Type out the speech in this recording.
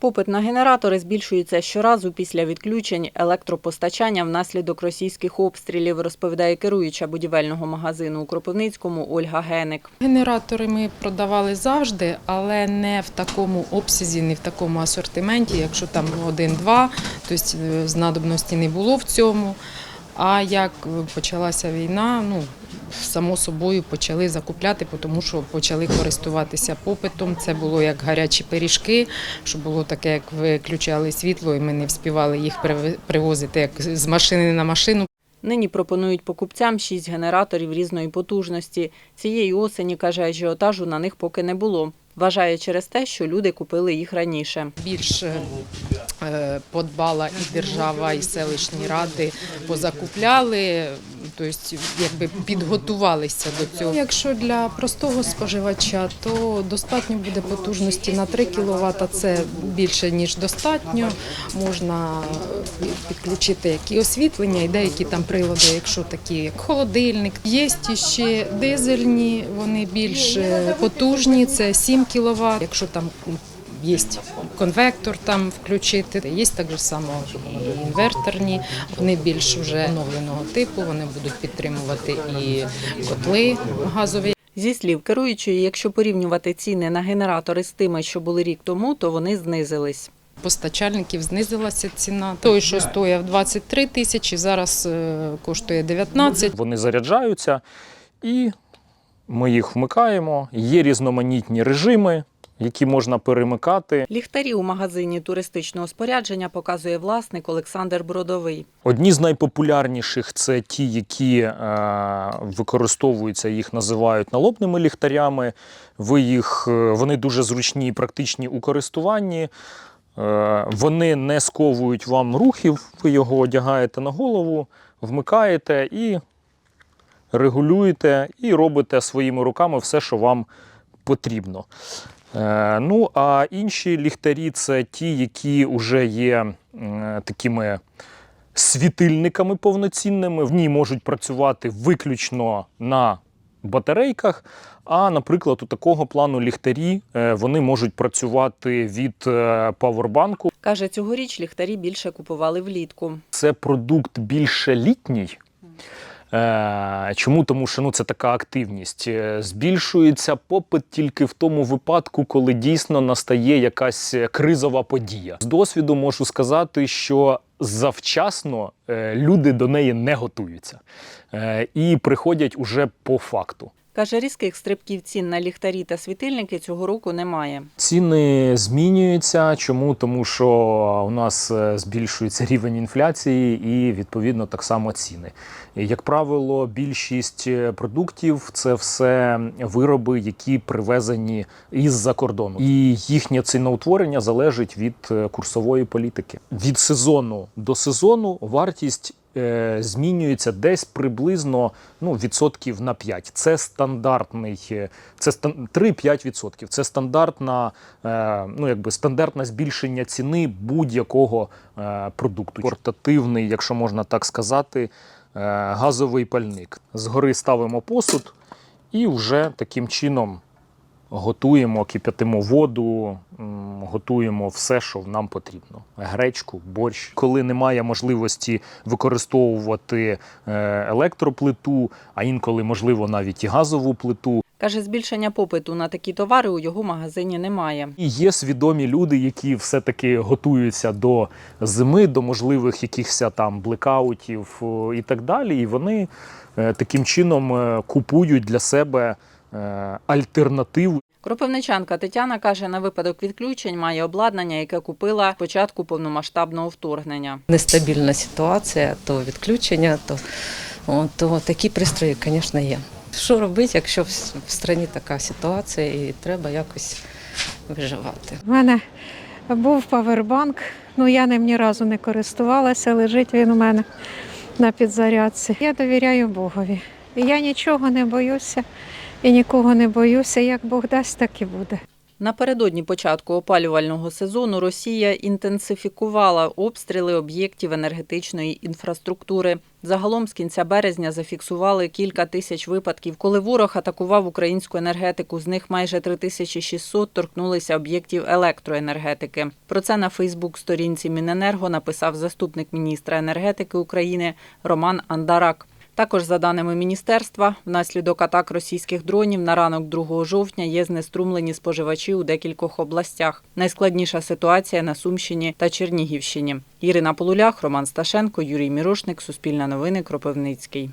Попит на генератори збільшується щоразу після відключень електропостачання внаслідок російських обстрілів, розповідає керуюча будівельного магазину у Кропивницькому Ольга Геник. Генератори ми продавали завжди, але не в такому обсязі, не в такому асортименті. Якщо там один-два, тобто знадобності не було в цьому. А як почалася війна, ну само собою почали закупляти, тому що почали користуватися попитом. Це було як гарячі пиріжки, що було таке, як виключали світло, і ми не вспівали їх привозити як з машини на машину. Нині пропонують покупцям шість генераторів різної потужності. Цієї осені, каже, ажіотажу на них поки не було. Вважає через те, що люди купили їх раніше. Більше подбала і держава, і селищні ради позакупляли, тобто якби підготувалися до цього. Якщо для простого споживача, то достатньо буде потужності на 3 кВт, це більше ніж достатньо. Можна підключити як і освітлення, і деякі там прилади, якщо такі як холодильник. Є ще дизельні, вони більш е, потужні, це 7 кВт. Якщо там є конвектор там включити. Є так же само і інверторні, вони більш вже оновленого типу, вони будуть підтримувати і котли газові. Зі слів керуючої, якщо порівнювати ціни на генератори з тими, що були рік тому, то вони знизились. Постачальників знизилася ціна. Той, що стояв 23 тисячі, зараз е, коштує 19. Вони заряджаються і ми їх вмикаємо. Є різноманітні режими, які можна перемикати. Ліхтарі у магазині туристичного спорядження показує власник Олександр Бродовий. Одні з найпопулярніших це ті, які е, використовуються, їх називають налобними ліхтарями. Ви їх, е, вони дуже зручні і практичні у користуванні. Е, вони не сковують вам рухів, ви його одягаєте на голову, вмикаєте і регулюєте, і робите своїми руками все, що вам потрібно. Е, ну, а інші ліхтарі це ті, які вже є е, такими світильниками повноцінними. В ній можуть працювати виключно на батарейках. А, наприклад, у такого плану ліхтарі е, вони можуть працювати від е, павербанку. Каже, цьогоріч ліхтарі більше купували влітку. Це продукт більше літній. Е, Чому? Тому що ну, це така активність. Е, Збільшується попит тільки в тому випадку, коли дійсно настає якась кризова подія. З досвіду можу сказати, що завчасно е, люди до неї не готуються і приходять уже по факту. Каже, різких стрибків цін на ліхтарі та світильники цього року немає. Ціни змінюються. Чому? Тому що у нас е, збільшується рівень інфляції і відповідно так само ціни. Як правило, більшість е, продуктів це все вироби, які привезені із-за кордону, і їхнє ціноутворення залежить від е, курсової політики. Від сезону до сезону вартість. Е, Змінюється десь приблизно ну, відсотків на 5. Це стандартний, е, це 3-5 відсотків. Це стандартна, е, ну, якби стандартне збільшення ціни будь-якого продукту. Портативний, якщо можна так сказати, газовий пальник. Згори ставимо посуд і вже таким чином готуємо, кип'ятимо воду, готуємо все, що нам потрібно. Гречку, борщ. Коли немає можливості використовувати е, електроплиту, а інколи, можливо, навіть і газову плиту. Каже, збільшення попиту на такі товари у його магазині немає. І є свідомі люди, які все-таки готуються до зими, до можливих якихось там блекаутів і так далі. І вони е, таким чином е, купують для себе альтернативу. Кропивничанка Тетяна каже, на випадок відключень має обладнання, яке купила спочатку повномасштабного вторгнення. нестабільна ситуація, то відключення, то, то такі пристрої, звісно, є. Що робити, якщо в країні така ситуація і треба якось виживати? У мене був павербанк, ну я ним ні разу не користувалася, лежить він у мене на підзарядці. Я довіряю Богові. Я нічого не боюся і нікого не боюся. Як Бог дасть, так і буде. Напередодні початку опалювального сезону Росія інтенсифікувала обстріли об'єктів енергетичної інфраструктури. Загалом з кінця березня зафіксували кілька тисяч випадків, коли ворог атакував українську енергетику. З них майже 3600 торкнулися об'єктів електроенергетики. Про це на Фейсбук-сторінці Міненерго написав заступник міністра енергетики України Роман Андарак. Також, за даними міністерства, внаслідок атак російських дронів на ранок 2 жовтня є знеструмлені споживачі у декількох областях. Найскладніша ситуація на Сумщині та Чернігівщині. Ірина Полулях, Роман Сташенко, Юрій Мірошник, Суспільне новини, Кропивницький.